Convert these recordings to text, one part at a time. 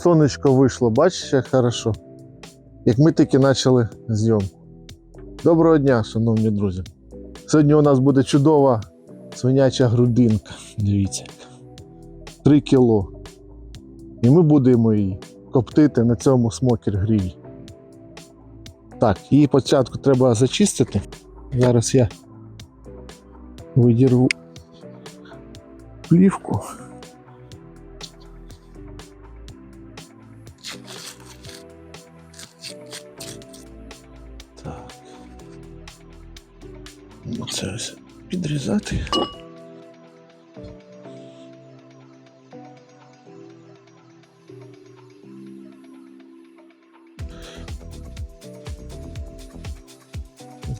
сонечко вийшло, бачиш, як хорошо. Як ми тільки почали зйомку. Доброго дня, шановні друзі. Сьогодні у нас буде чудова свиняча грудинка. Дивіться. 3 кіло. І ми будемо її коптити на цьому смокер грілі. Так, її спочатку треба зачистити. Зараз я видірву плівку. Ось підрізати.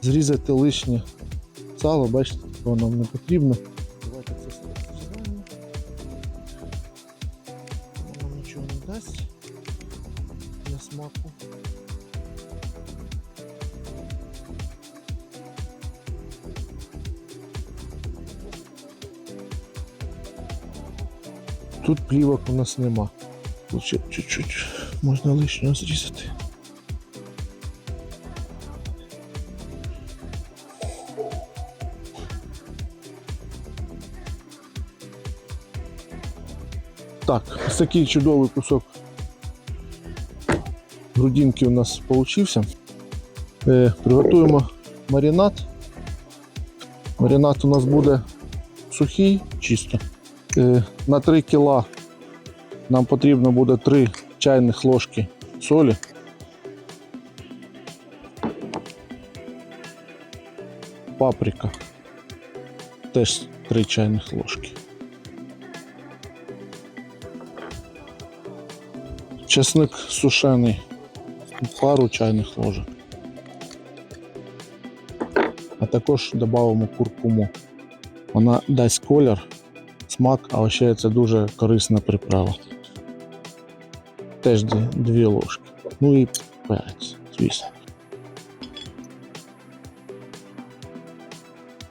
Зрізати лишнє сало, бачите, воно нам не потрібно. Тут плівок у нас нема. Тут ще чуть-чуть можна лишнього зрізати. Так, ось такий чудовий кусок грудинки у нас получився. Е, приготуємо маринад. Маринад у нас буде сухий, чисто. Е, на 3 кіла нам потрібно буде 3 чайних ложки солі. Паприка. Теж 3 чайних ложки. Чесник сушений. Пару чайних ложок. А також додамо куркуму. Вона дасть колір, смак, а ще це дуже корисна приправа. Теж дві, ложки. Ну і перець, звісно.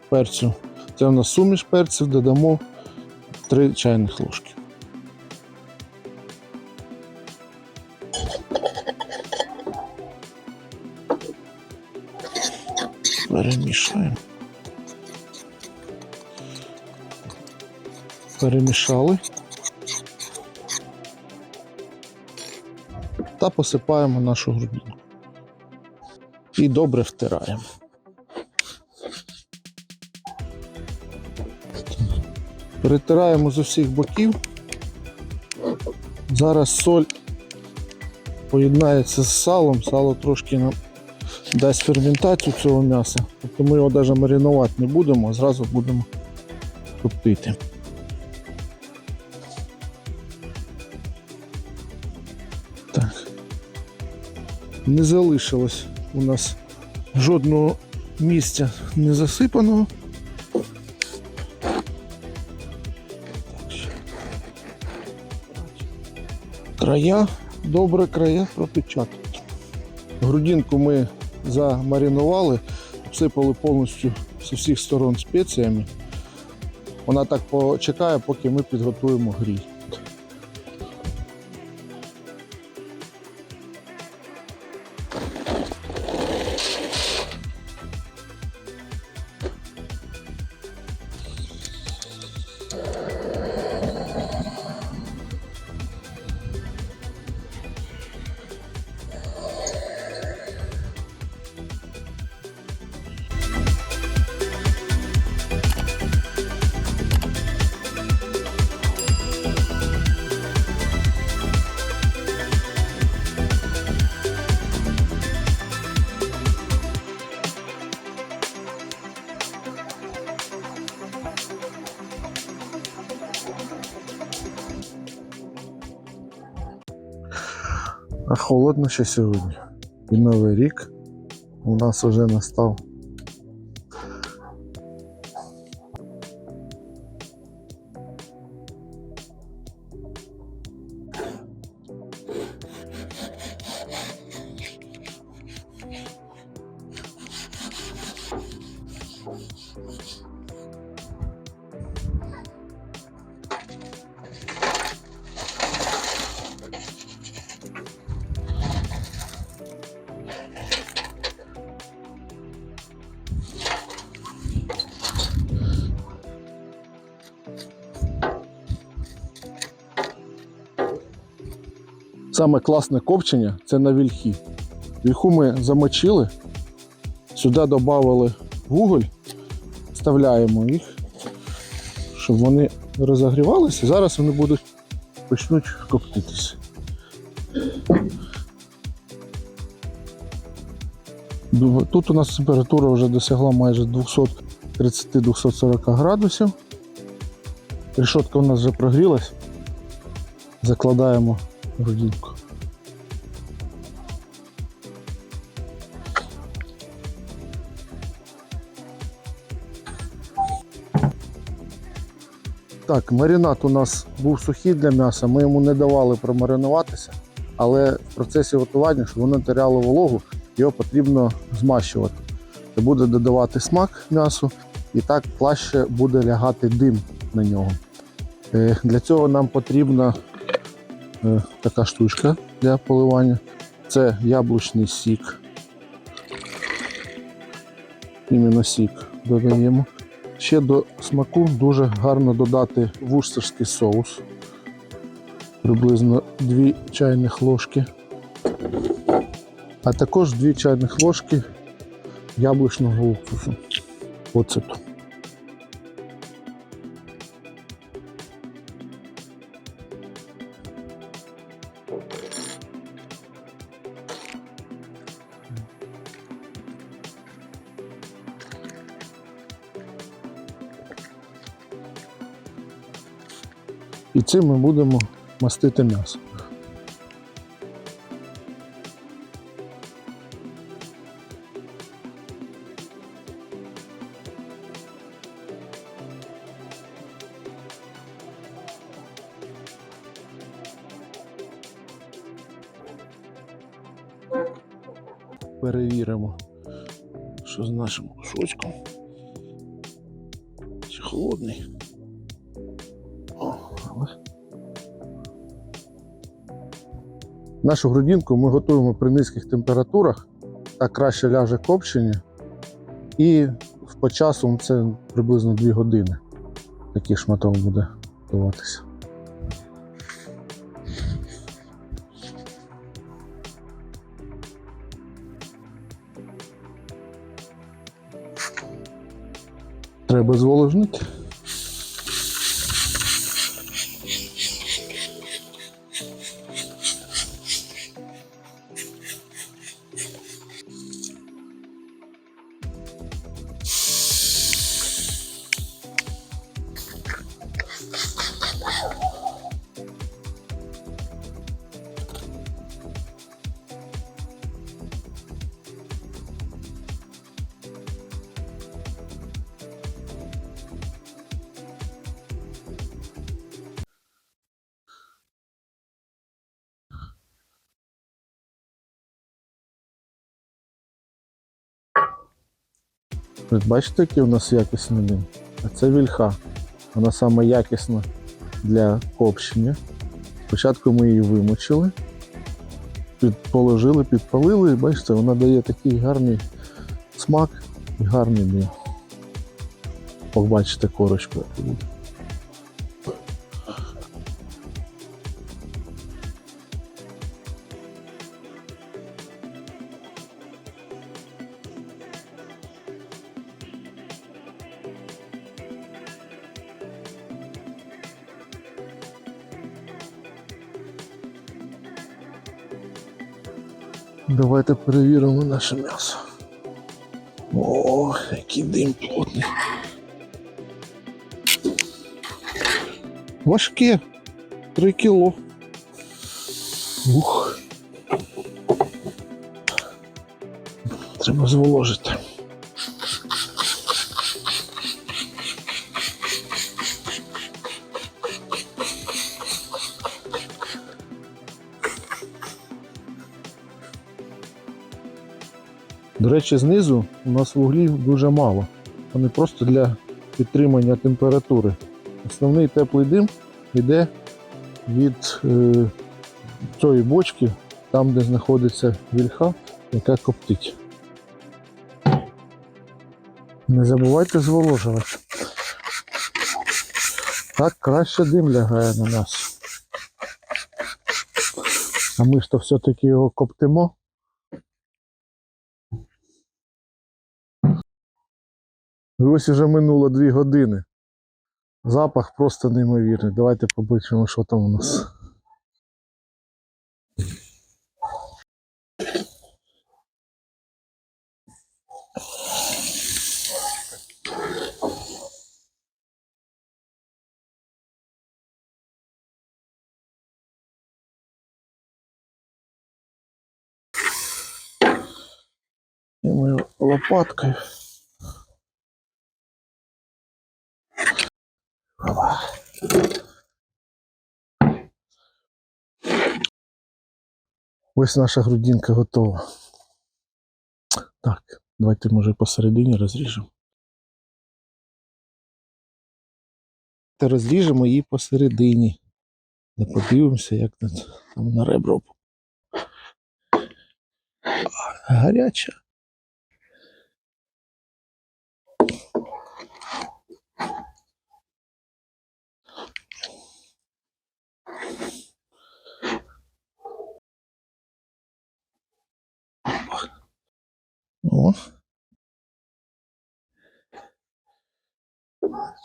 Перцю. Це у нас суміш перців, додамо 3 чайних ложки. Перемішаємо. Перемішали. Та посипаємо нашу грудинку. І добре втираємо. Перетираємо з усіх боків. Зараз соль поєднається з салом, сало трошки нам дасть ферментацію цього м'яса. Тобто ми його навіть маринувати не будемо, а зразу будемо коптити. Так. Не залишилось у нас жодного місця не засипаного. Края, добре края пропечатати. Грудинку ми замаринували, обсипали повністю з усіх сторон спеціями. Вона так почекає, поки ми підготуємо гріль. А холодно ще сьогодні. І Новий рік у нас вже настав. Саме класне копчення це на вільхі. Вільху ми замочили, сюди додали вуголь, вставляємо їх, щоб вони розогрівалися. Зараз вони будуть почнуть коптитися. Тут у нас температура вже досягла майже 230-240 градусів. Решетка у нас вже прогрілась. Закладаємо грудинку. Так, маринад у нас був сухий для м'яса, ми йому не давали промаринуватися, але в процесі готування, щоб воно теряло вологу, його потрібно змащувати. Це буде додавати смак м'ясу і так краще буде лягати дим на нього. Е, Для цього нам потрібна е, така штучка для поливання. Це яблучний сік. Іменно сік додаємо. Ще до смаку дуже гарно додати вустерський соус. Приблизно 2 чайних ложки. А також 2 чайних ложки яблучного уксусу. Оцету. І цим ми будемо мастити м'ясо. Перевіримо, що з нашим кусочком. Чи холодний? О, Нашу грудинку ми готуємо при низьких температурах, так краще ляже копчення. І по часу це приблизно 2 години. Такий шматок буде готуватися. Треба зволожнити. Бачите, який у нас якісний дим? А це вільха. Вона саме якісна для копчення. Спочатку ми її вимочили, положили, підпалили, і бачите, вона дає такий гарний смак і гарний дим. Побачите корочку. буде. Давайте перевіримо наше м'ясо. Ох, який дим плотний. Важке. Три кіло. Ух. Треба зволожити. До речі, знизу у нас вуглів дуже мало. Вони просто для підтримання температури. Основний теплий дим йде від е, цієї бочки, там, де знаходиться вільха, яка коптить. Не забувайте зволожувати. Так краще дим лягає на нас. А ми ж то все-таки його коптимо. І ось уже минуло дві години. Запах просто неймовірний. Давайте побачимо, що там у нас. І ми лопаткою. Ось наша грудинка готова. Так, давайте може посередині розріжемо. Та розріжемо її посередині. Та подивимося, як там на ребро. Гаряча.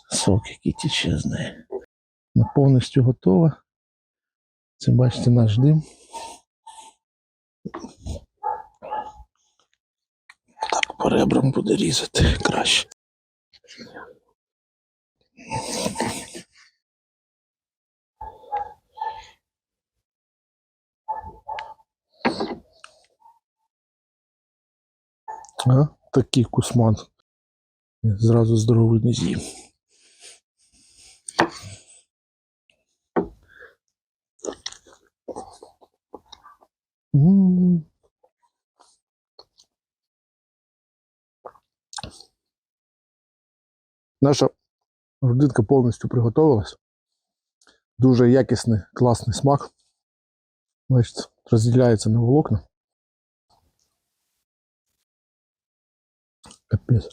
Сок, який тече. Вона повністю готова. Це бачите наш дим. Так по ребрам буде різати краще. А, такий кусман. Зразу здоровий не з'їм. Наша грудинка повністю приготувалась. Дуже якісний, класний смак. Бачите, розділяється на волокна. Капець.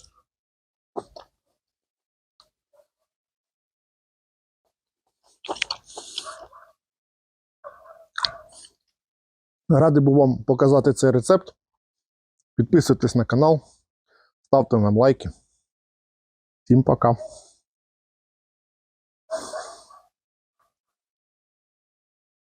Радий був вам показати цей рецепт. Підписуйтесь на канал, ставте нам лайки. Всім пока.